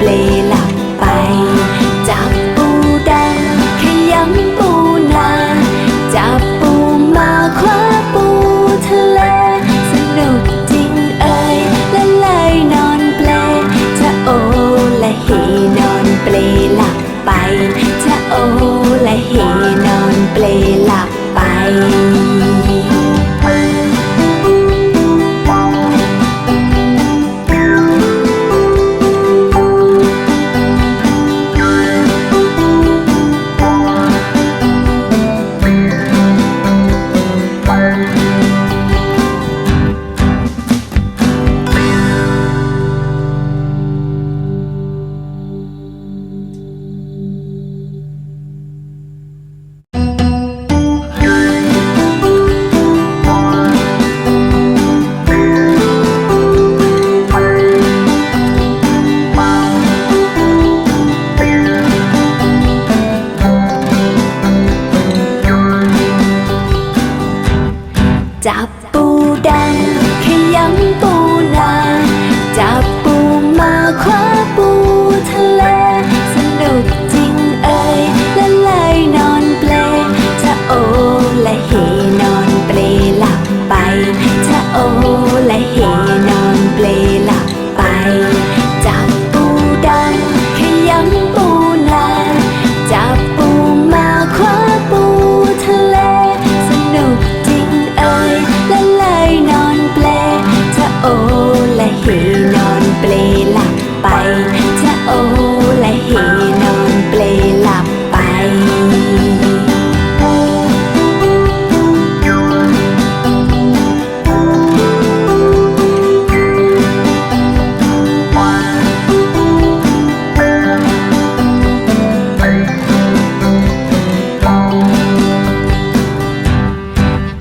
play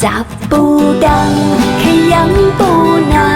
จับปูดังขยำปูนา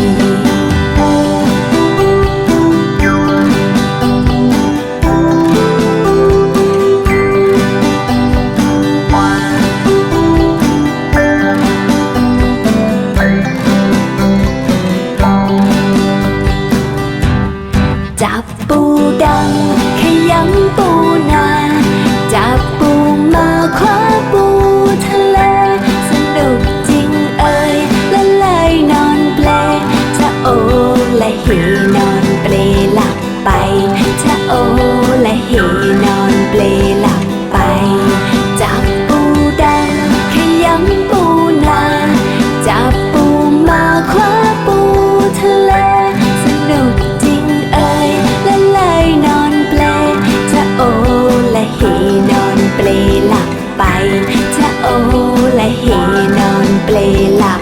you. โอและเฮนอนเปลหลับไป จับปูแดงขยำปูนา จับปูมาคว้าปูทะเลสนุกจริงเอ้ยและเลยนอนเปลจะโอและเฮนอนเปลหลับไปจะโอและเฮนอนเปลหลับ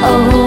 จ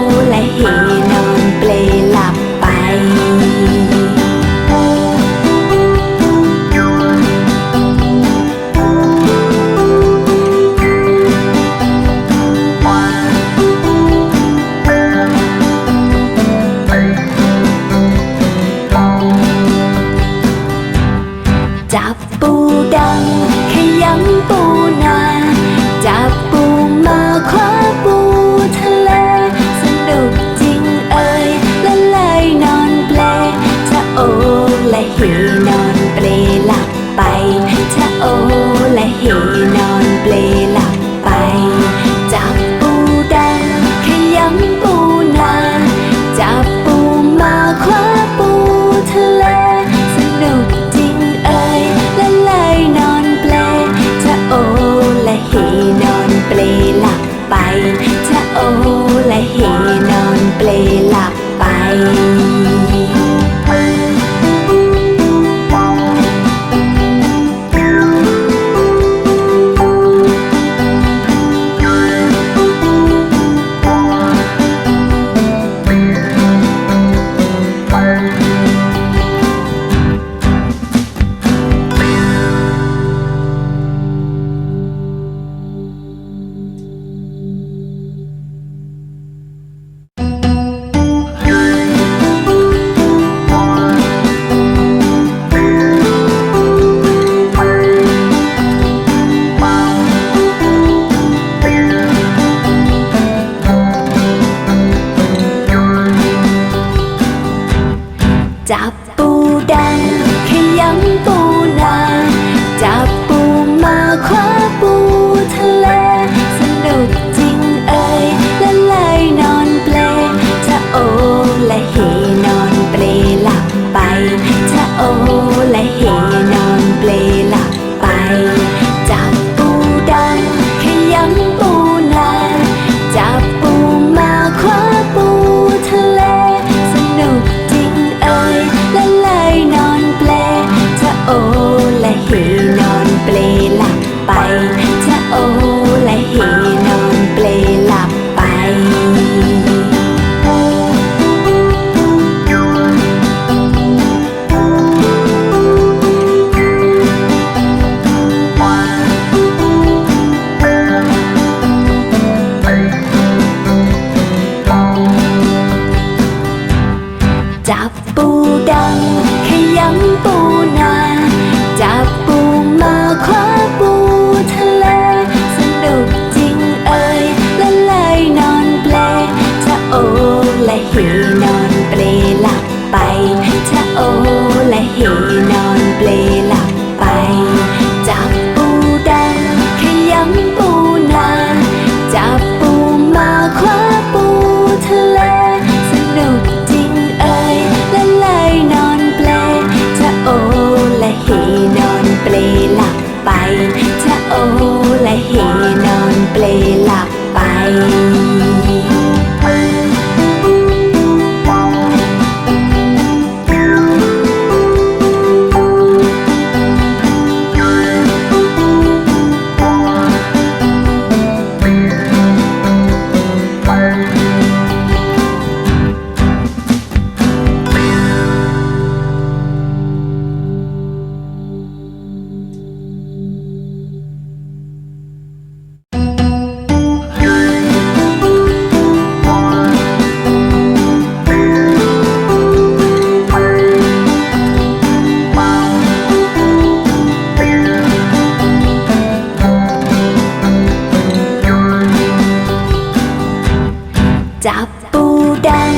ับปูดัง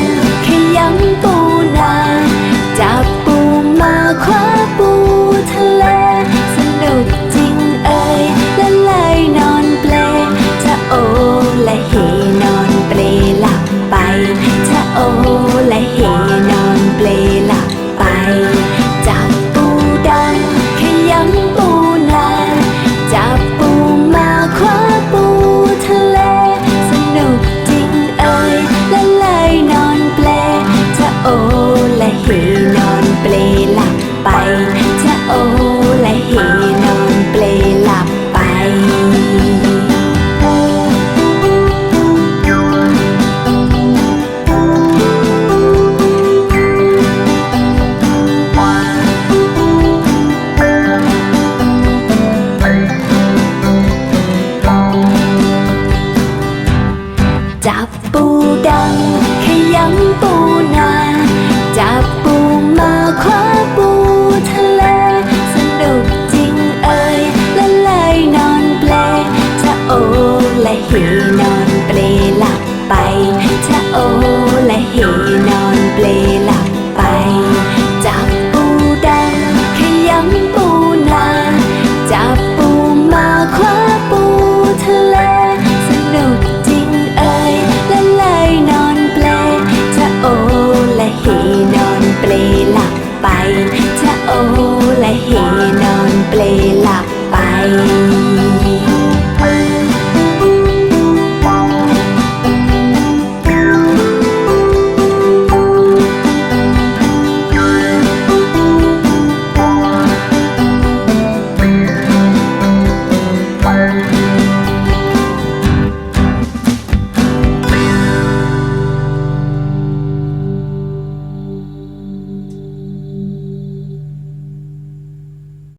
ขยำปูนา จับปูมาคว้าปูทะเล สนุกจริงเอ่ยละเลยนอนเปลจะโอและเฮนอนเปลหลับไปจะโอและเฮ